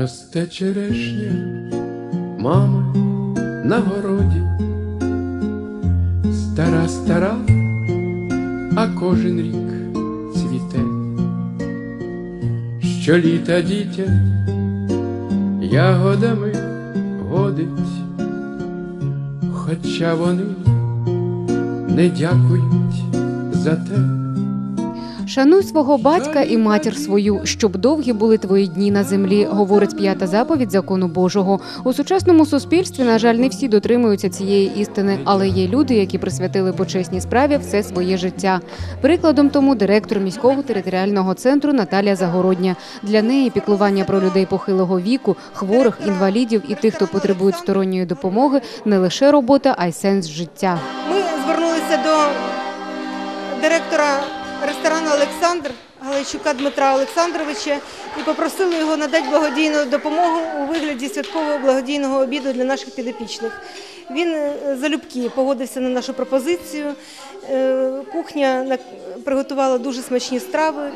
Росте черешня, мама на городі, стара, стара, а кожен рік цвіте. Щоліта дітя ягодами годить, хоча вони не дякують за те. Шануй свого батька і матір свою, щоб довгі були твої дні на землі, говорить п'ята заповідь закону Божого. У сучасному суспільстві, на жаль, не всі дотримуються цієї істини, але є люди, які присвятили почесній справі все своє життя. Прикладом тому директор міського територіального центру Наталія Загородня. Для неї піклування про людей похилого віку, хворих, інвалідів і тих, хто потребує сторонньої допомоги, не лише робота, а й сенс життя. Ми звернулися до директора ресторану Олександр Галайчука Дмитра Олександровича і попросили його надати благодійну допомогу у вигляді святкового благодійного обіду для наших підопічних. Він е, залюбки погодився на нашу пропозицію. Е, Кухня приготувала дуже смачні страви.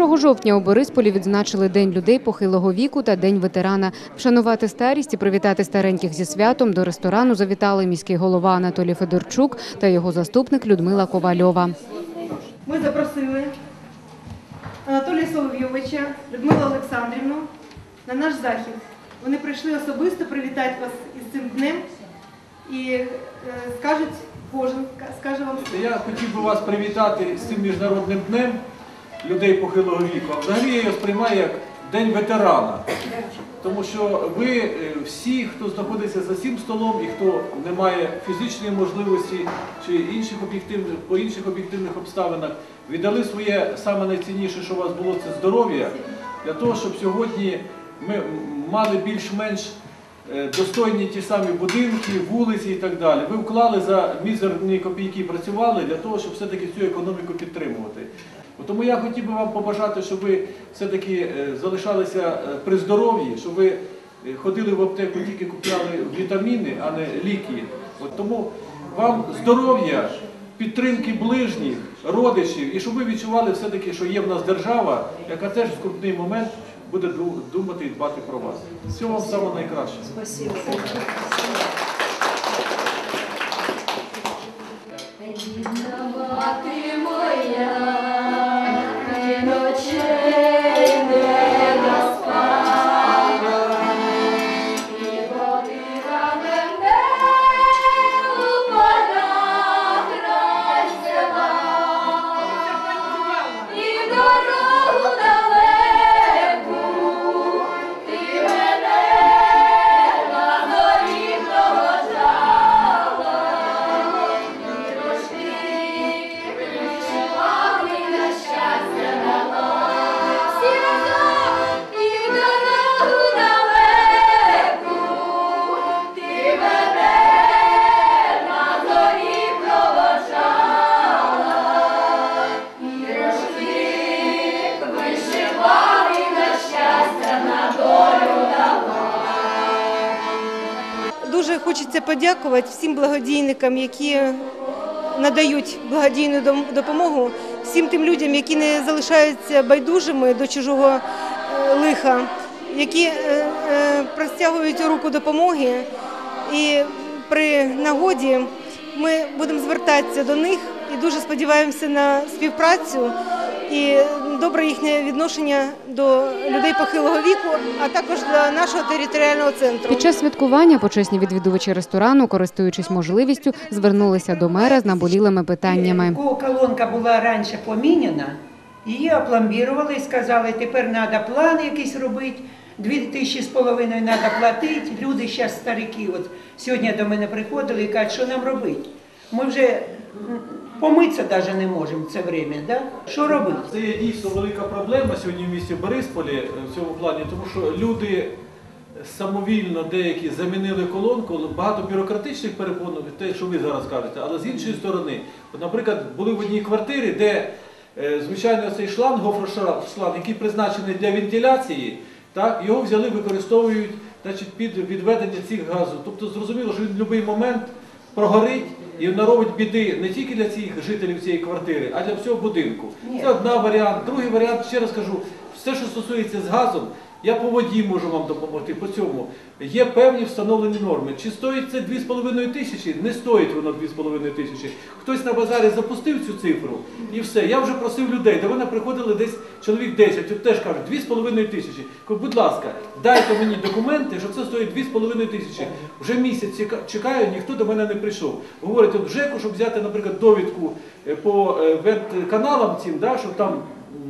1 жовтня у Борисполі відзначили День людей похилого віку та День ветерана. Вшанувати старість і привітати стареньких зі святом до ресторану завітали міський голова Анатолій Федорчук та його заступник Людмила Ковальова. Ми запросили Анатолія Соловйовича, Людмилу Олександрівну на наш захід. Вони прийшли особисто привітати вас із цим днем і е, скажуть кожен, скаже вам Я хотів би вас привітати з цим міжнародним днем людей похилого віку. Взагалі я його сприймаю як День ветерана. Тому що ви е, всі, хто знаходиться за цим столом і хто не має фізичної можливості чи інших об'єктивних по інших об'єктивних обставинах, віддали своє саме найцінніше, що у вас було, це здоров'я, для того, щоб сьогодні ми мали більш-менш е, достойні ті самі будинки, вулиці і так далі. Ви вклали за мізерні копійки, працювали для того, щоб все-таки цю економіку підтримувати. Тому я хотів би вам побажати, щоб ви все-таки е, залишалися е, при здоров'ї, щоб ви е, ходили в аптеку, тільки купляли вітаміни, а не ліки. От Тому вам здоров'я, підтримки ближніх, родичів, і щоб ви відчували все-таки, що є в нас держава, яка теж в скрутний момент буде думати і дбати про вас. Всього вам самого найкращого. Дуже хочеться подякувати всім благодійникам, які надають благодійну допомогу, всім тим людям, які не залишаються байдужими до чужого е, лиха, які е, е, простягують руку допомоги. І при нагоді ми будемо звертатися до них і дуже сподіваємося на співпрацю і добре їхнє відношення до людей похилого віку, а також до нашого територіального центру. Під час святкування почесні відвідувачі ресторану, користуючись можливістю, звернулися до мера з наболілими питаннями. Колонка була раніше поміняна, її опломбірували і сказали, тепер треба план якийсь робити, дві тисячі з половиною треба платити. Люди зараз старики, от сьогодні до мене приходили і кажуть, що нам робити. Ми вже помитися навіть не можемо в це время. Да? Що робити? Це є дійсно велика проблема сьогодні в місті Борисполі е, в цьому плані, тому що люди самовільно деякі замінили колонку, багато бюрократичних перепон, те, що ви зараз кажете, але з іншої сторони, от, наприклад, були в одній квартирі, де е, звичайно цей шланг, гофрошланг, який призначений для вентиляції, так, його взяли, використовують значить, під відведення цих газів. Тобто зрозуміло, що він в будь-який момент прогорить і наробить біди не тільки для цих жителів цієї квартири, а для всього будинку. Це одна варіант. Другий варіант, ще раз кажу, все, що стосується з газом, Я по воді можу вам допомогти. По цьому є певні встановлені норми. Чи стоїть це 2,5 тисячі? Не стоїть воно 2,5 тисячі. Хтось на базарі запустив цю цифру і все. Я вже просив людей. До мене приходили десь чоловік 10, от теж кажуть 2,5 тисячі. Будь ласка, дайте мені документи, що це стоїть 2,5 тисячі. Вже місяць чекаю, ніхто до мене не прийшов. Говорять, от ЖЕКу, щоб взяти, наприклад, довідку е, по е, веб-каналам цим, да, щоб там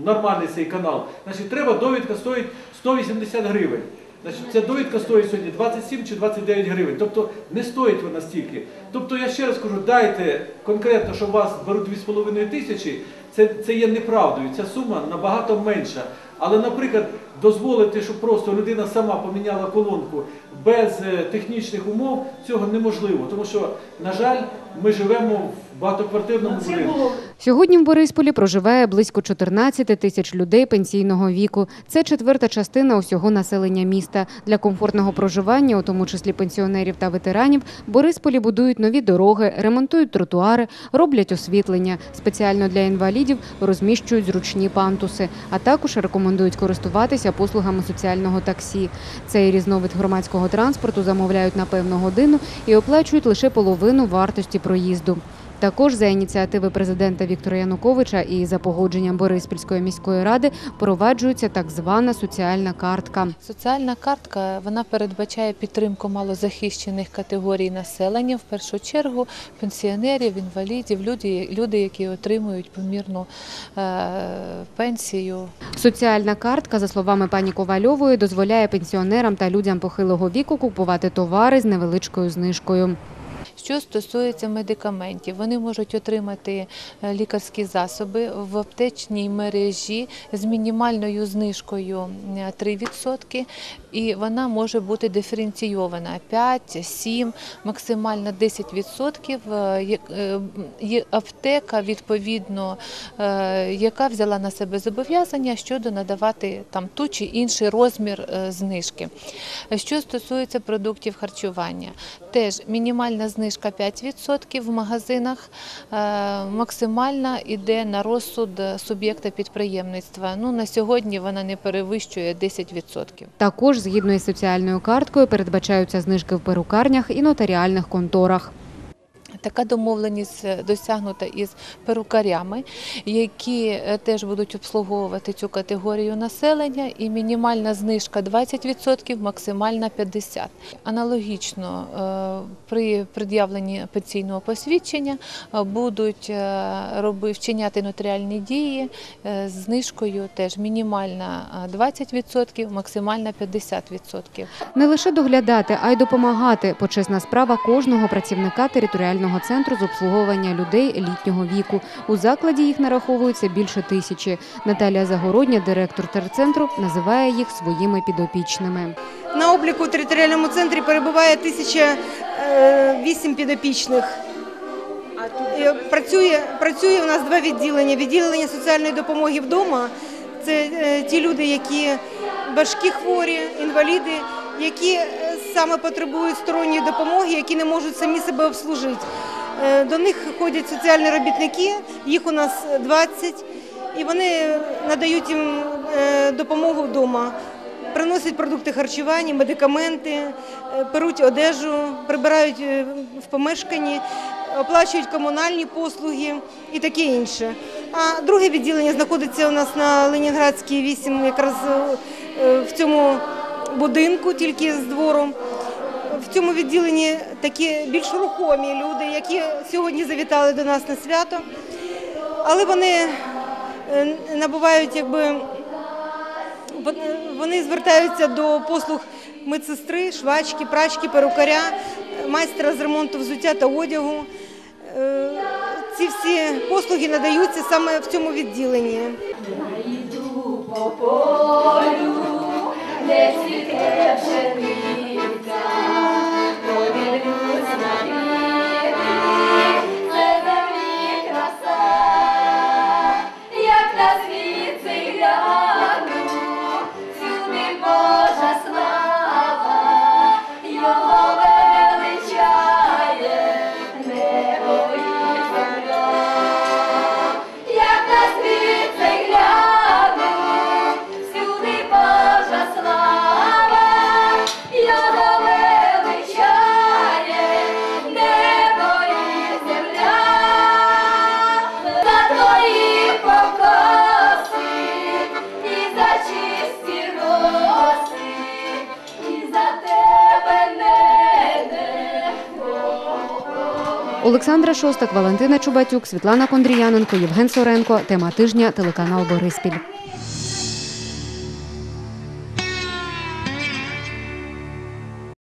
нормальний цей канал, значить, треба довідка стоїть 180 гривень. Значить, ця довідка стоїть сьогодні 27 чи 29 гривень. Тобто не стоїть вона стільки. Тобто я ще раз кажу, дайте конкретно, що у вас беруть 2,5 тисячі, це, це є неправдою. Ця сума набагато менша. Але, наприклад, дозволити, щоб просто людина сама поміняла колонку без е, технічних умов, цього неможливо. Тому що, на жаль, ми живемо в багатоквартирному Це будинку. Сьогодні в Борисполі проживає близько 14 тисяч людей пенсійного віку. Це четверта частина усього населення міста. Для комфортного проживання, у тому числі пенсіонерів та ветеранів, Борисполі будують нові дороги, ремонтують тротуари, роблять освітлення. Спеціально для інвалідів розміщують зручні пантуси, а також рекомендують користуватися послугами соціального таксі. Цей різновид громадського транспорту замовляють на певну годину і оплачують лише половину вартості проїзду. Також за ініціативи президента Віктора Януковича і за погодженням Бориспільської міської ради впроваджується так звана соціальна картка. Соціальна картка вона передбачає підтримку малозахищених категорій населення, в першу чергу пенсіонерів, інвалідів, люди, люди які отримують помірну е, пенсію. Соціальна картка, за словами пані Ковальової, дозволяє пенсіонерам та людям похилого віку купувати товари з невеличкою знижкою. Що стосується медикаментів, вони можуть отримати е, лікарські засоби в аптечній мережі з мінімальною знижкою е, 3%, і вона може бути диференційована 5, 7, максимально 10%. е, е, Є аптека, відповідно, е, яка взяла на себе зобов'язання щодо надавати там ту чи інший розмір е, знижки. Що стосується продуктів харчування, теж мінімальна знижка 5% в магазинах, е, максимальна йде на розсуд суб'єкта підприємництва. Ну, на сьогодні вона не перевищує 10%. Також, згідно із соціальною карткою, передбачаються знижки в перукарнях і нотаріальних конторах. Така домовленість е, досягнута із перукарями, які е, теж будуть обслуговувати цю категорію населення, і мінімальна знижка 20%, максимальна 50%. Аналогічно е, при пред'явленні пенсійного посвідчення будуть вчиняти нотаріальні дії з знижкою теж мінімальна е, 20%, максимальна 50%. Не лише доглядати, а й допомагати почесна справа кожного працівника територіального центру з обслуговування людей літнього віку. У закладі їх нараховується більше тисячі. Наталія Загородня, директор терцентру, називає їх своїми підопічними. На обліку в територіальному центрі перебуває 1008 підопічних. Е, Працює, працює у нас два відділення. Відділення соціальної допомоги вдома. Це е, ті люди, які важкі хворі, інваліди, які е, саме потребують сторонньої допомоги, які не можуть самі себе обслужити. Е, До них ходять соціальні робітники, їх у нас 20, і вони надають їм е, допомогу вдома. Приносять продукти харчування, медикаменти, е, перуть одежу, прибирають е, в помешканні, оплачують комунальні послуги і таке інше. А друге відділення знаходиться у нас на Ленінградській 8, якраз е, в цьому будинку, тільки з двором. В цьому відділенні такі більш рухомі люди, які сьогодні завітали до нас на свято, але вони е, набувають якби. Вони звертаються до послуг медсестри, швачки, прачки, перукаря, майстра з ремонту взуття та одягу. Е, Ці всі послуги надаються саме в цьому відділенні. Йду по полю, де цвіте пшениця, Олександра Шостак, Валентина Чубатюк, Світлана Кондріяненко, Євген Соренко. Тема тижня телеканал Бориспіль.